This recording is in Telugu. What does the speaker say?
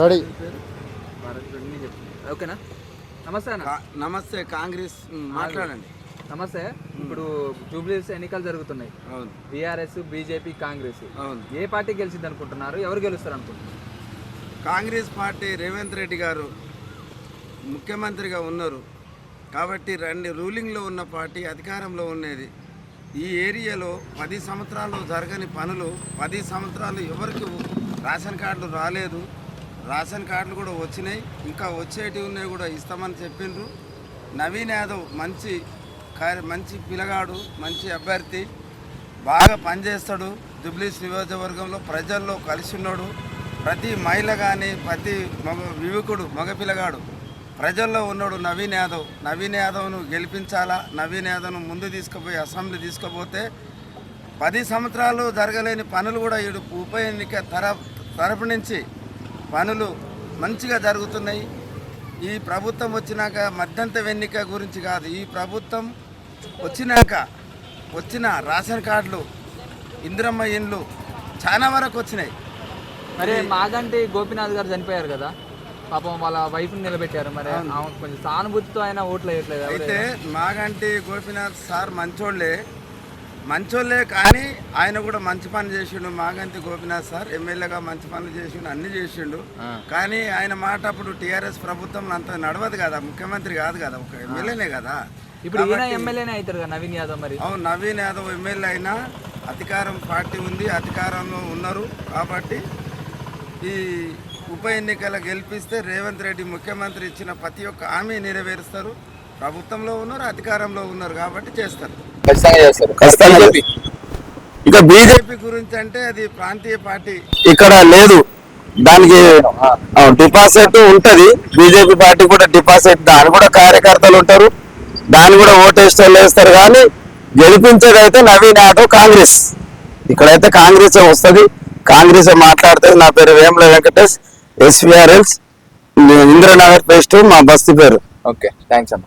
రెడీ. ఓకేనా? నమస్తే అన్న. నమస్తే కాంగ్రెస్. మాట్లాడండి. నమస్తే. ఇప్పుడు జూబ్లీస్ ఎన్నికలు జరుగుతున్నాయి. అవును. BRS BJP Congress. అవును. ఏ పార్టీ గెలిచింది అనుకుంటున్నారు ఎవరు గెలుస్తారు అనుకుంటున్నారు కాంగ్రెస్ పార్టీ రేవంత్ రెడ్డి గారు ముఖ్యమంత్రిగా ఉన్నారు. కాబట్టి రెండు రూలింగ్లో ఉన్న పార్టీ అధికారంలో ఉన్నది. ఈ ఏరియాలో పది సంవత్సరాలు జరగని పనులు పది సంవత్సరాలు ఎవరికి రేషన్ కార్డులు రాలేదు. రేషన్ కార్డులు కూడా వచ్చినాయి. ఇంకా వచ్చేటివి ఉన్నాయి కూడా ఇస్తామని చెప్పిండ్రు. నవీన్ యాదవ్ మంచి మంచి పిల్లగాడు మంచి అభ్యర్థి బాగా పనిచేస్తాడు. జుబ్లీస్ నియోజకవర్గంలో ప్రజల్లో కలిసి ఉన్నాడు. ప్రతి మహిళ కానీ ప్రతి మగ యువకుడు మగ పిల్లగాడు ప్రజల్లో ఉన్నాడు నవీన్ యాదవ్. నవీన్ యాదవ్ను గెలిపించాలా? నవీన్ యాదవ్ను ముందు తీసుకుపోయి అసెంబ్లీ తీసుకుపోతే పది సంవత్సరాలు జరగలేని పనులు కూడా వీడు ఉప ఎన్నిక తర తరపు నుంచి పనులు మంచిగా జరుగుతున్నాయి. ఈ ప్రభుత్వం వచ్చినాక మధ్యంత ఎన్నిక గురించి కాదు ఈ ప్రభుత్వం వచ్చినాక వచ్చిన రేషన్ కార్డులు ఇందిరమ్మ ఇండ్లు చాలా వరకు వచ్చినాయి. మరి మాగంటి గోపీనాథ్ గారు చనిపోయారు కదా? పాపం వాళ్ళ వైఫ్ నిలబెట్టారు మరి. కొంచెం సానుభూతితో ఆయన ఓట్లు వేయట్లేదు అయితే మాగంటి గోపీనాథ్ సార్ మంచోళ్ళే. మంచోళ్ళే కానీ ఆయన కూడా మంచి పని చేసిండు. మాగంటి గోపీనాథ్ సార్ ఎమ్మెల్యేగా మంచి పనులు చేసిండు అన్ని చేసిండు. కానీ ఆయన మాట అప్పుడు టీఆర్ఎస్ ప్రభుత్వం అంత నడవదు కదా. ముఖ్యమంత్రి కాదు కదా. ఒక ఎమ్మెల్యేనే కదా. ఇప్పుడు ఎమ్మెల్యేనే అవుతారు కదా నవీన్ యాదవ్ మరి. అవును నవీన్ యాదవ్ ఎమ్మెల్యే అయినా అధికారం పార్టీ ఉంది అధికారంలో ఉన్నారు. కాబట్టి ఈ ఉప ఎన్నికల గెలిపిస్తే రేవంత్ రెడ్డి ముఖ్యమంత్రి ఇచ్చిన ప్రతి ఒక్క హామీ నెరవేరుస్తారు. ప్రభుత్వంలో ఉన్నారు అధికారంలో ఉన్నారు కాబట్టి చేస్తారు. ఖచ్చితంగా చేస్తారు. ఖచ్చితంగా ఇక బీజేపీ గురించి అంటే అది ప్రాంతీయ పార్టీ. ఇక్కడ లేదు. దానికి డిపాజిట్ ఉంటది. బీజేపీ పార్టీ కూడా డిపాజిట్ దాని కూడా కార్యకర్తలు ఉంటారు. దాన్ని కూడా ఓటేస్తే వేస్తారు కానీ గెలిపించేది అయితే నవీన్ యాదవ్ కాంగ్రెస్. ఇక్కడైతే కాంగ్రెస్ వస్తుంది. కాంగ్రెస్ మాట్లాడుతుంది. నా పేరు వేముల వెంకటేష్ ఎస్విఆర్ఎల్స్ ఇంద్రనగర్ పేస్ట్ మా బస్తీ పేరు. ఓకే థ్యాంక్స్ అన్న